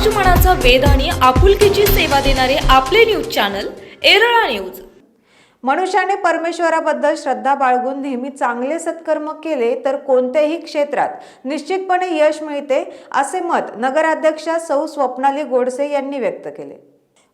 समाजमनाचा वेध आणि आपुलकीची सेवा देणारे आपले न्यूज चॅनल एरळा न्यूज. मनुष्याने परमेश्वराबद्दल श्रद्धा बाळगून नेहमी चांगले सत्कर्म केले तर कोणत्याही क्षेत्रात निश्चितपणे यश मिळते असे मत नगराध्यक्षा सौ स्वप्नाली गोडसे यांनी व्यक्त केले.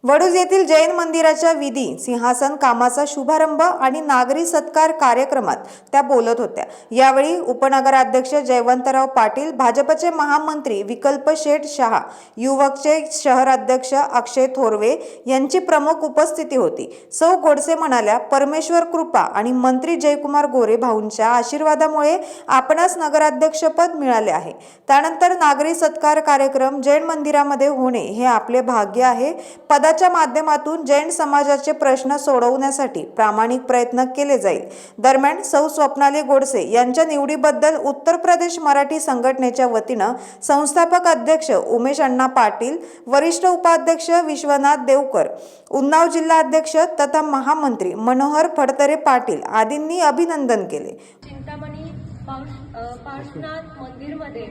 वडूज येथील जैन मंदिराच्या विधी सिंहासन कामाचा शुभारंभ आणि नागरी सत्कार कार्यक्रमात त्या बोलत होत्या. यावेळी उपनगराध्यक्ष जयवंतराव पाटील भाजपचे महामंत्री विकल्प शेठ शहा युवकचे शहराध्यक्ष अक्षय थोरवे यांची प्रमुख उपस्थिती होती. सौ गोडसे म्हणाल्या परमेश्वर कृपा आणि मंत्री जयकुमार गोरे भाऊंच्या आशीर्वादामुळे आपणास नगराध्यक्षपद मिळाले आहे. त्यानंतर नागरी सत्कार कार्यक्रम जैन मंदिरामध्ये होणे हे आपले भाग्य आहे. पद पदाच्या माध्यमातून जैन समाजाचे प्रश्न सोडवण्यासाठी प्रामाणिक प्रयत्न केले जाईल. दरम्यान सौ स्वप्नाली गोडसे यांच्या निवडीबद्दल उत्तर प्रदेश मराठी संघटनेच्या वतीनं संस्थापक अध्यक्ष उमेश अण्णा पाटील वरिष्ठ उपाध्यक्ष विश्वनाथ देवकर उन्नाव जिल्हा अध्यक्ष तथा महामंत्री मनोहर फडतरे पाटील आदींनी अभिनंदन केले. चिंतामणी पार्श्वनाथ मंदिरमध्ये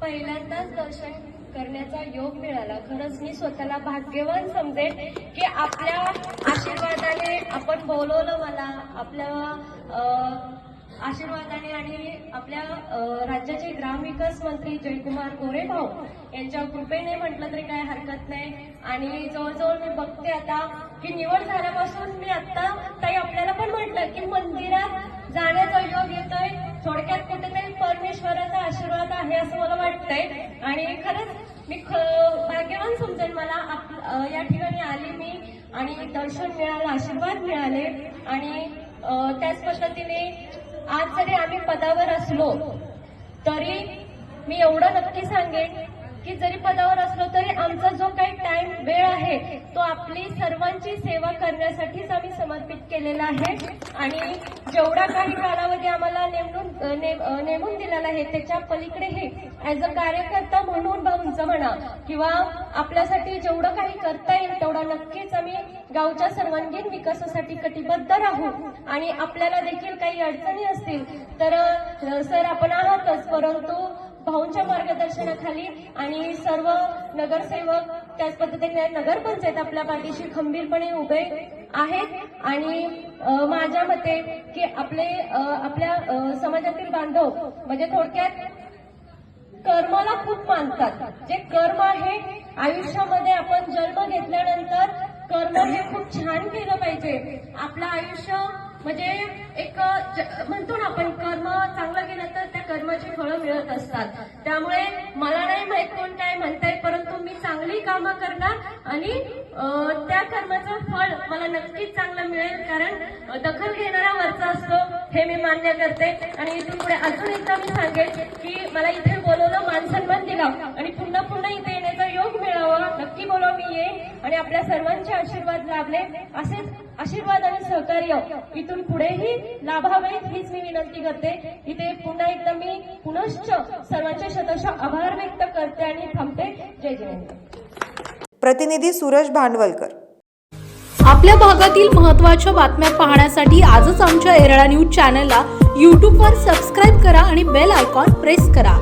पहिल्यांदाच दर्शन करण्याचा योग मिळाला. खरंच मी स्वतःला भाग्यवान समजेन की आपल्या आशीर्वादाने आपण बोलवलं मला आपल्या आशीर्वादाने आणि आपल्या राज्याचे ग्रामविकास मंत्री जयकुमार गोरे भाऊ यांच्या कृपेने म्हटलं तरी काय हरकत नाही. आणि जवळजवळ मी बघते आता की निवड झाल्यापासून मी आता ताई आपल्याला पण म्हटलं की मंदिरात जाण्याचा योग येतोय. थोडक्यात कुठेतरी परमेश्वराचा आशीर्वाद आहे असं मला वाटतंय. आणि खरंच मी ख- भाग्यवान समजेन मला आप- या ठिकाणी आली मी आणि दर्शन मिळालं आशीर्वाद मिळाले. आणि त्याच पद्धतीने आज जरी आम्ही पदावर असलो तरी मी एवढं नक्की सांगेन की जरी पदावर असलो तरी आमचा जो काही टाइम वेळ आहे तो आपली सर्वांची सेवा करण्यासाठीच आम्ही समर्पित केलेला आहे. आणि जेवढा काही कालावधी आम्हाला नेमून ने- नेमून दिलेला आहे त्याच्या पलीकडेही ऍज अ कार्यकर्ता म्हणून भाऊंचं म्हणा किंवा आपल्यासाठी जेवढं काही करता येईल तेवढं नक्कीच आम्ही गावच्या सर्वांगीण विकासासाठी कटिबद्ध राहू. आणि आपल्याला देखील काही अडचणी असतील तर सर आपण आहातच परंतु भाऊंच्या मार्गदर्शनाखाली आणि सर्व नगरसेवक त्याच पद्धतीने नगरपंचायत आपल्या पाठीशी खंबीरपणे उभे आहेत. आणि माझ्या मते की आपले आपल्या समाजातील बांधव म्हणजे थोडक्यात कर्माला खूप मानतात. जे कर्म आहे आयुष्यामध्ये आपण जन्म घेतल्यानंतर कर्म हे खूप छान केलं पाहिजे. आपलं आयुष्य म्हणजे एक ज- म्हणतो ना आपण कर्म चांगलं केलं तर त्या मिळत असतात. त्यामुळे मला नाही माहीत कोण काय म्हणताय परंतु मी चांगली कामं करणार आणि त्या कर्माचं फळ मला नक्कीच चांगलं मिळेल कारण दखल घेणारा वरचा असतो हे मी मान्य करते. आणि इथून पुढे अजून एकदा मी सांगेन की मला इथे बोलवलं माणसांमध्ये गाव दिला. आणि आणि आपल्या सर्वांचे आशीर्वाद लाभले असेच आशीर्वाद आणि सहकार्य इथून पुढेही लाभावेत हीच मी विनंती करते. इथे पुन्हा एकदा मी पुनश्च सर्वांचे शतश आभार व्यक्त करते आणि थांबते. जय जयंत प्रतिनिधी सुरेश भांडवलकर. आपल्या भागातील महत्त्वाच्या बातम्या पाहण्यासाठी आजच आमच्या एरळा न्यूज चॅनलला यूट्यूबवर सबस्क्राईब करा आणि बेल आयकॉन प्रेस करा.